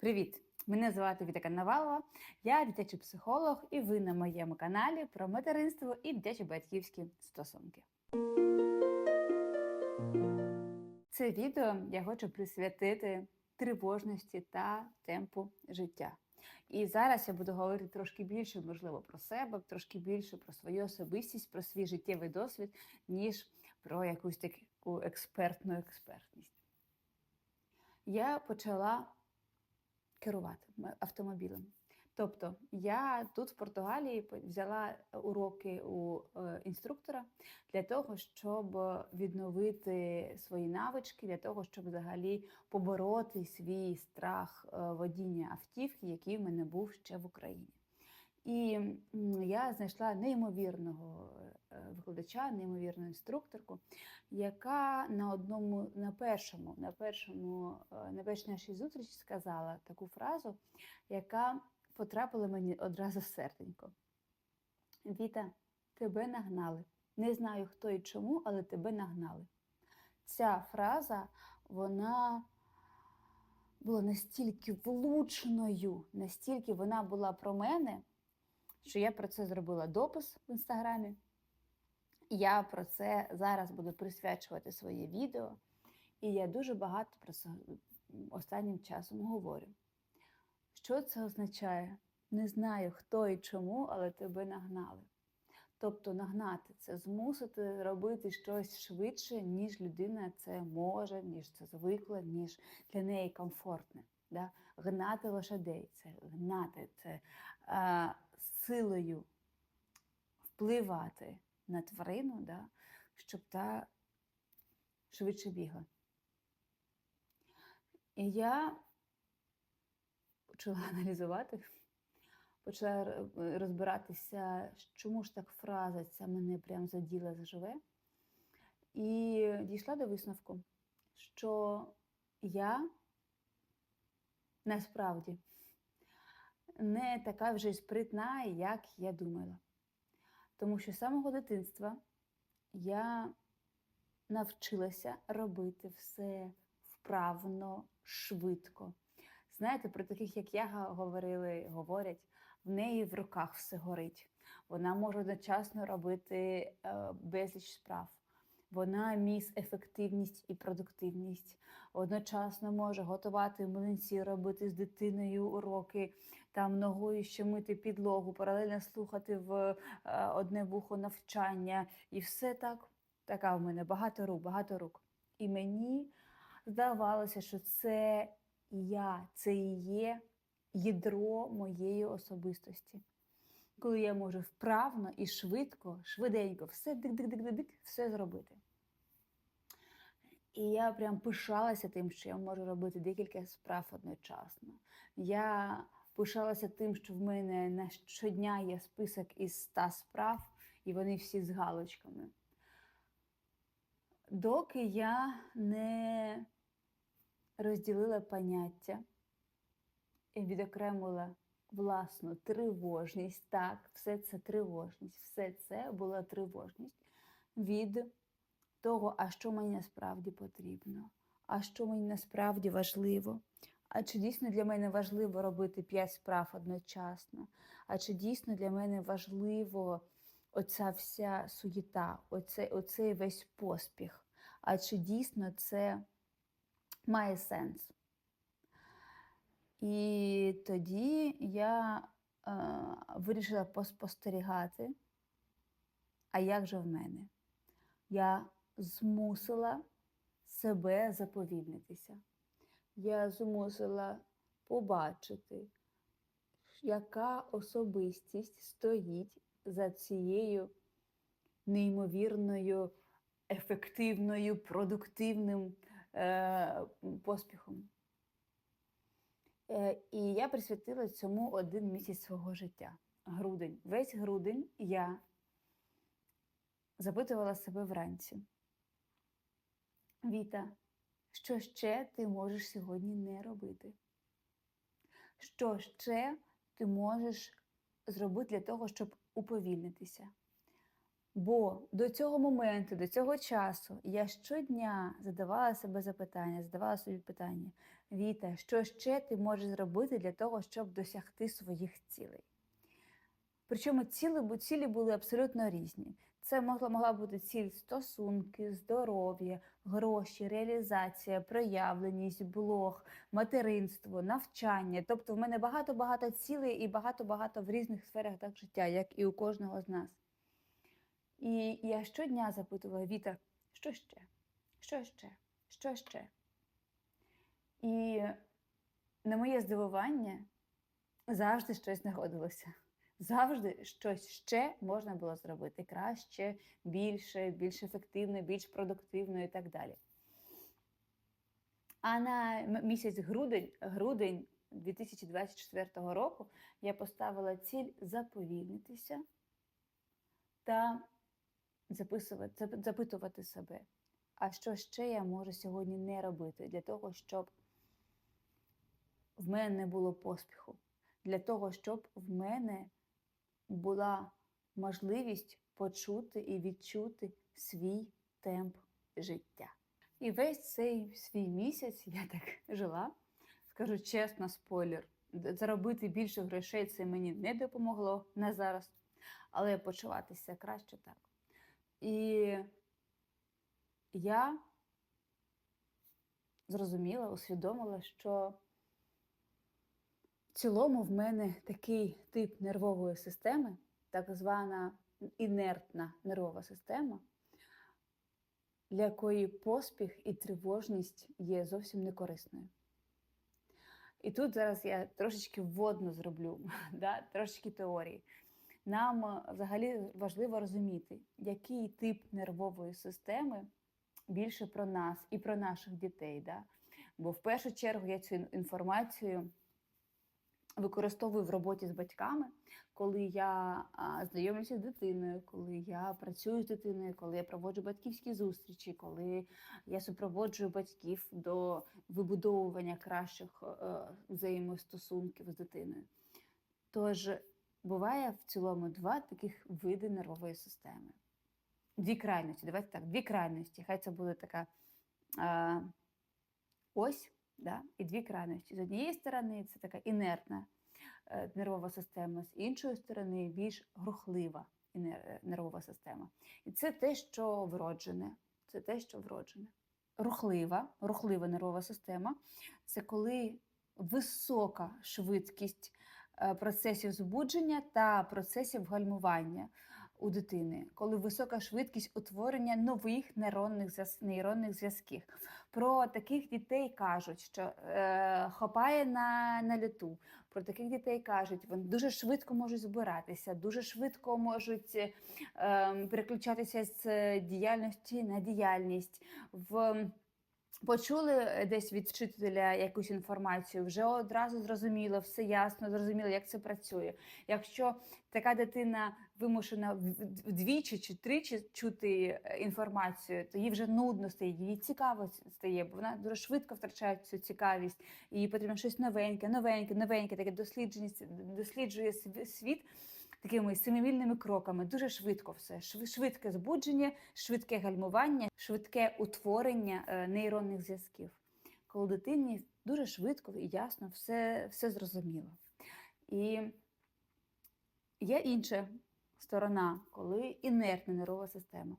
Привіт! Мене звати Віта Канавалова, я дитячий психолог, і ви на моєму каналі про материнство і дитячо-батьківські стосунки. Це відео я хочу присвятити тривожності та темпу життя. І зараз я буду говорити трошки більше, можливо, про себе, трошки більше про свою особистість, про свій життєвий досвід, ніж про якусь таку експертну експертність. Я почала керувати автомобілем. Тобто я тут в Португалії взяла уроки у е, інструктора для того, щоб відновити свої навички, для того, щоб взагалі побороти свій страх е, водіння автівки, який в мене був ще в Україні. І я знайшла неймовірного е, викладача, неймовірну інструкторку, яка на одному, на першому, на першому, на першій нашій зустрічі сказала таку фразу, яка потрапила мені одразу в серденько. Віта, тебе нагнали. Не знаю, хто і чому, але тебе нагнали. Ця фраза, вона була настільки влучною, настільки вона була про мене, що я про це зробила допис в інстаграмі. Я про це зараз буду присвячувати своє відео, і я дуже багато про це останнім часом говорю. Що це означає? Не знаю, хто і чому, але тебе нагнали. Тобто нагнати це змусити робити щось швидше, ніж людина це може, ніж це звикла, ніж для неї комфортне. Да? Гнати лошадей, це гнати, це силою впливати на тварину, да? щоб та швидше бігла. І я почала аналізувати, почала розбиратися, чому ж так фраза ця мене прям заділа заживе. І дійшла до висновку, що я насправді не така вже спритна, як я думала. Тому що з самого дитинства я навчилася робити все вправно, швидко. Знаєте, про таких, як я говорили, говорять, в неї в руках все горить. Вона може одночасно робити е, безліч справ. Вона міс ефективність і продуктивність. Одночасно може готувати млинці, робити з дитиною уроки, там ногою ще мити підлогу, паралельно слухати в е, одне вухо навчання. І все так, така в мене багато рук, багато рук. І мені здавалося, що це я, це і є ядро моєї особистості. Коли я можу вправно і швидко, швиденько, все дик-дик-дик-дик, все зробити. І я прям пишалася тим, що я можу робити декілька справ одночасно. Я пишалася тим, що в мене на щодня є список із ста справ, і вони всі з галочками. Доки я не розділила поняття і відокремила власну тривожність. Так, все це тривожність, все це була тривожність від того, а що мені насправді потрібно, а що мені насправді важливо. А чи дійсно для мене важливо робити п'ять справ одночасно? А чи дійсно для мене важливо оця вся суєта, оцей, оцей весь поспіх? А чи дійсно це має сенс? І тоді я е, вирішила поспостерігати, а як же в мене? Я змусила себе заповільнитися. Я змусила побачити, яка особистість стоїть за цією неймовірною, ефективною, продуктивним е, поспіхом. Е, і я присвятила цьому один місяць свого життя. Грудень. Весь грудень я запитувала себе вранці. Віта, що ще ти можеш сьогодні не робити? Що ще ти можеш зробити для того, щоб уповільнитися? Бо до цього моменту, до цього часу я щодня задавала себе запитання, задавала собі питання: Віта, що ще ти можеш зробити для того, щоб досягти своїх цілей? Причому цілі, цілі були абсолютно різні. Це могла, могла бути ціль стосунки, здоров'я, гроші, реалізація, проявленість, блог, материнство, навчання. Тобто в мене багато-багато цілей і багато-багато в різних сферах так життя, як і у кожного з нас. І я щодня запитувала Віта, що ще? Що ще? Що ще? І на моє здивування завжди щось знаходилося. Завжди щось ще можна було зробити краще, більше, більш ефективно, більш продуктивно і так далі. А на місяць грудень, грудень 2024 року я поставила ціль заповільнитися та записувати, запитувати себе, а що ще я можу сьогодні не робити для того, щоб в мене не було поспіху, для того, щоб в мене була можливість почути і відчути свій темп життя. І весь цей свій місяць я так жила. Скажу чесно, спойлер, заробити більше грошей це мені не допомогло на зараз, але почуватися краще так. І я зрозуміла, усвідомила, що цілому в мене такий тип нервової системи, так звана інертна нервова система, для якої поспіх і тривожність є зовсім не корисною. І тут зараз я трошечки вводно зроблю, да, трошечки теорії. Нам е, взагалі важливо розуміти, який тип нервової системи більше про нас і про наших дітей. Да? Бо в першу чергу я цю інформацію використовую в роботі з батьками, коли я знайомлюся з дитиною, коли я працюю з дитиною, коли я проводжу батьківські зустрічі, коли я супроводжую батьків до вибудовування кращих е, взаємостосунків з дитиною. Тож буває в цілому два таких види нервової системи. Дві крайності, давайте так, дві крайності. Хай це буде така а, ось, да, і дві крайності. З однієї сторони, це така інертна е, нервова система, з іншої сторони, більш рухлива е, нервова система. І це те, що вроджене. Це те, що вроджене. Рухлива, рухлива нервова система це коли висока швидкість е, процесів збудження та процесів гальмування у дитини, коли висока швидкість утворення нових нейронних нейронних зв'язків. Про таких дітей кажуть, що е, хапає на, на літу. Про таких дітей кажуть, вони дуже швидко можуть збиратися, дуже швидко можуть е, ем, переключатися з е, діяльності на діяльність. В Почули е, десь від вчителя якусь інформацію, вже одразу зрозуміло, все ясно, зрозуміло, як це працює. Якщо така дитина вимушена вдвічі чи тричі чути е, інформацію, то їй вже нудно стає, їй цікаво стає, бо вона дуже швидко втрачає цю цікавість, їй потрібно щось новеньке, новеньке, новеньке, таке дослідженість, досліджує св- світ. Такими семимільними кроками дуже швидко все. Швидке збудження, швидке гальмування, швидке утворення е, нейронних зв'язків. Коли дитині дуже швидко і ясно все, все зрозуміло. І є інша сторона, коли інертна нервова система.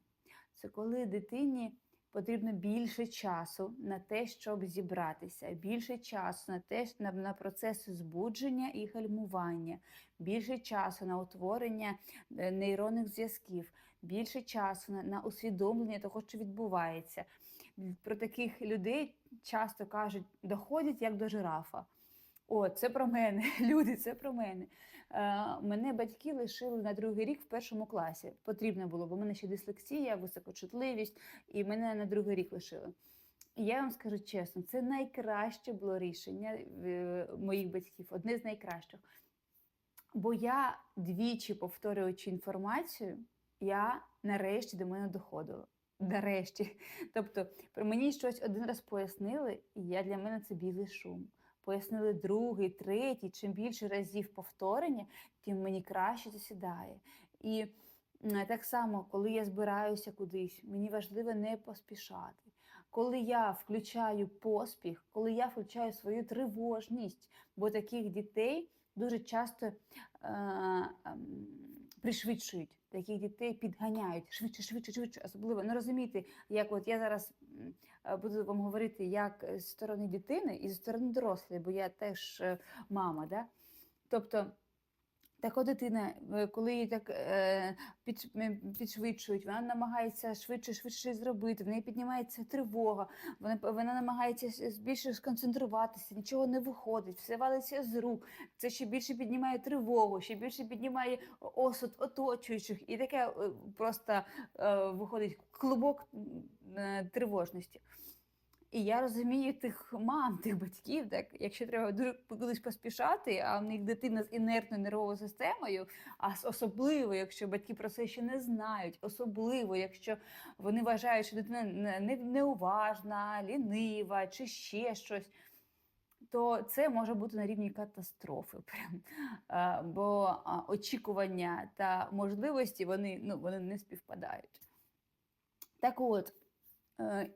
Це коли дитині потрібно більше часу на те, щоб зібратися, більше часу на те, на, на процеси збудження і гальмування, більше часу на утворення е, нейронних зв'язків, більше часу на, на усвідомлення того, що відбувається. Про таких людей часто кажуть, доходять як до жирафа. О, це про мене. Люди, це про мене. Е, мене батьки лишили на другий рік в першому класі. Потрібно було, бо в мене ще дислексія, високочутливість, і мене на другий рік лишили. І я вам скажу чесно, це найкраще було рішення е, моїх батьків, одне з найкращих. Бо я двічі повторюючи інформацію, я нарешті до мене доходила. Нарешті. Тобто, про мені щось один раз пояснили, і я для мене це білий шум. Пояснили другий, третій, чим більше разів повторення, тим мені краще засідає. І Так само, коли я збираюся кудись, мені важливо не поспішати. Коли я включаю поспіх, коли я включаю свою тривожність, бо таких дітей дуже часто е, ем, пришвидшують, таких дітей підганяють швидше, швидше, швидше, особливо. Ну розумієте, як от я зараз е, буду вам говорити як з сторони дитини і з сторони дорослої, бо я теж е, мама. Да? Тобто така дитина, е, коли її так е, під, підшвидшують, вона намагається швидше, швидше зробити, в неї піднімається тривога, вона, вона намагається більше сконцентруватися, нічого не виходить, все валиться з рук. Це ще більше піднімає тривогу, ще більше піднімає осуд оточуючих, і таке е, просто е, виходить клубок е, тривожності. І я розумію тих мам, тих батьків, так, якщо треба дуже кудись поспішати, а в них дитина з інертною нервовою системою, а особливо, якщо батьки про це ще не знають, особливо, якщо вони вважають, що дитина не- не- неуважна, лінива чи ще щось, то це може бути на рівні катастрофи. Прям. А, Бо очікування та можливості вони, ну, вони не співпадають. Так от,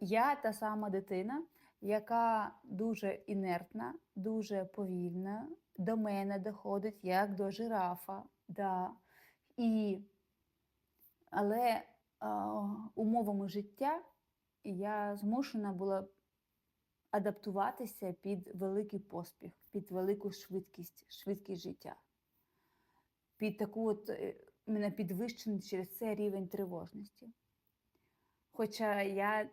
Я та сама дитина, яка дуже інертна, дуже повільна, до мене доходить як до жирафа. Да. І, але а, умовами життя я змушена була адаптуватися під великий поспіх, під велику швидкість, швидкість життя, під таку от е, мене підвищений через це рівень тривожності. Хоча я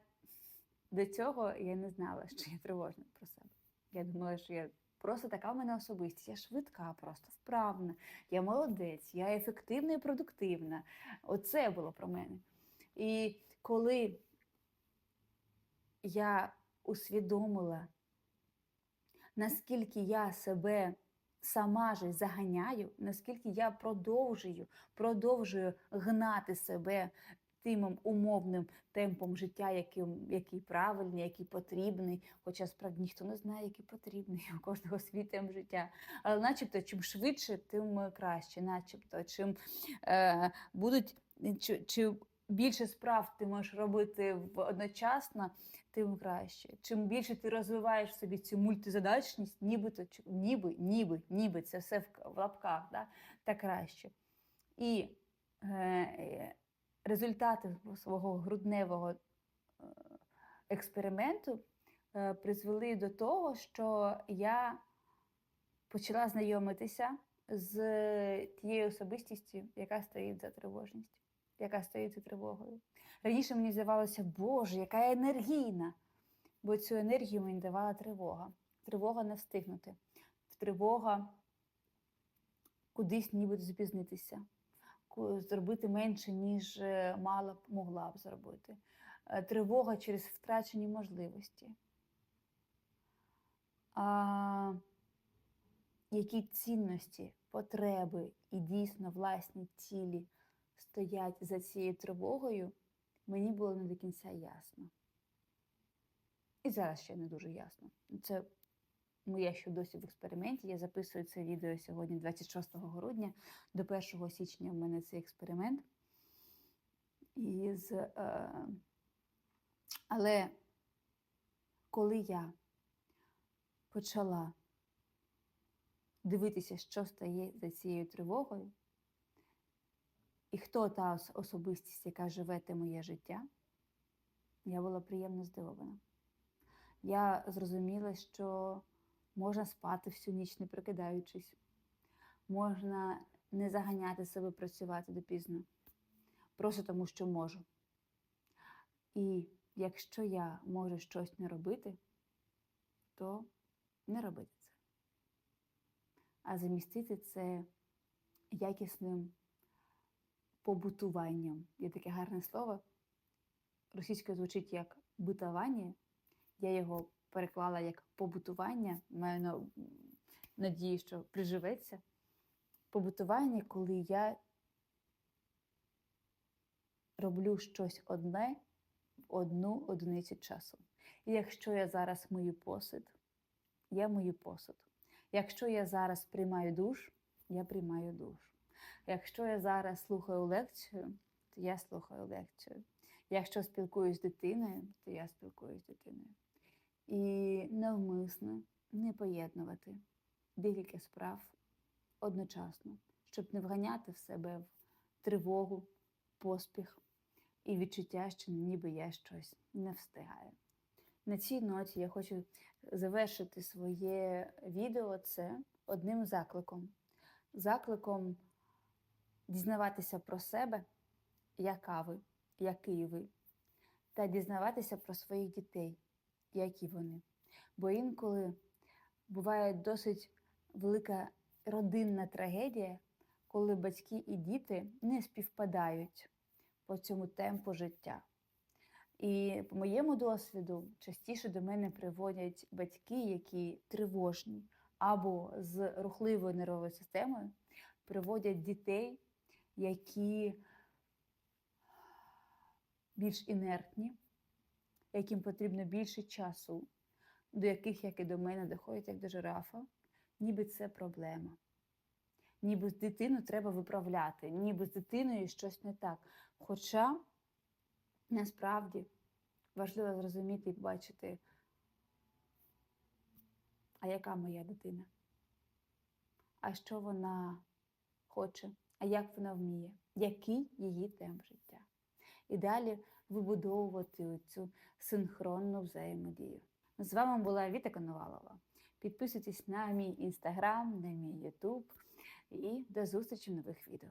до цього я не знала, що я тривожна про себе. Я думала, що я просто така в мене особистість. Я швидка, просто вправна, я молодець, я ефективна і продуктивна. Оце було про мене. І коли я усвідомила, наскільки я себе сама же заганяю, наскільки я продовжую, продовжую гнати себе тим умовним темпом життя, яким, який правильний, який потрібний. Хоча справді ніхто не знає, який потрібний, у кожного свій темп життя. Але начебто, чим швидше, тим краще, начебто, чим е, будуть чи, чи більше справ ти можеш робити одночасно, тим краще. Чим більше ти розвиваєш собі цю мультизадачність, нібито ніби, ніби, ніби це все в, лапках, да, та краще. І е, результати свого грудневого е, експерименту е, призвели до того, що я почала знайомитися з тією особистістю, яка стоїть за тривожністю, яка стоїть за тривогою. Раніше мені здавалося, Боже, яка я енергійна, бо цю енергію мені давала тривога. Тривога не встигнути, тривога кудись нібито запізнитися, зробити менше, ніж е, мала б могла б зробити. Е, Тривога через втрачені можливості. А, які цінності, потреби і дійсно власні цілі стоять за цією тривогою, мені було не до кінця ясно. І зараз ще не дуже ясно. Це моя ще досі в експерименті. Я записую це відео сьогодні, 26 грудня. До 1 січня в мене цей експеримент. І з, е, але коли я почала дивитися, що стає за цією тривогою, і хто та особистість, яка живе те моє життя, я була приємно здивована. Я зрозуміла, що можна спати всю ніч, не прикидаючись, можна не заганяти себе працювати допізно, просто тому, що можу. І якщо я можу щось не робити, то не робити це. А замістити це якісним побутуванням. Є таке гарне слово. Російською звучить як битування. Я його переклала як побутування. Маю на- надію, що приживеться. Побутування, коли я роблю щось одне в одну одиницю часу. І якщо я зараз мою посуд, я мою посуд. Якщо я зараз приймаю душ, я приймаю душ. Якщо я зараз слухаю лекцію, то я слухаю лекцію. Якщо спілкуюсь з дитиною, то я спілкуюсь з дитиною. І навмисно не поєднувати декілька справ одночасно, щоб не вганяти в себе в тривогу, поспіх і відчуття, що ніби я щось не встигаю. На цій ноті я хочу завершити своє відео це одним закликом. Закликом дізнаватися про себе, яка ви, який ви, та дізнаватися про своїх дітей, які вони. Бо інколи буває досить велика родинна трагедія, коли батьки і діти не співпадають по цьому темпу життя. І по моєму досвіду частіше до мене приводять батьки, які тривожні або з рухливою нервовою системою, приводять дітей, які більш інертні, яким потрібно більше часу, до яких, як і до мене, доходять як до жирафа, ніби це проблема. Ніби з дитину треба виправляти, ніби з дитиною щось не так. Хоча насправді важливо зрозуміти і бачити, а яка моя дитина? А що вона хоче, а як вона вміє, який її темп життя. І далі вибудовувати цю синхронну взаємодію. З вами була Віта Коновалова. Підписуйтесь на мій інстаграм, на мій ютуб і до зустрічі в нових відео.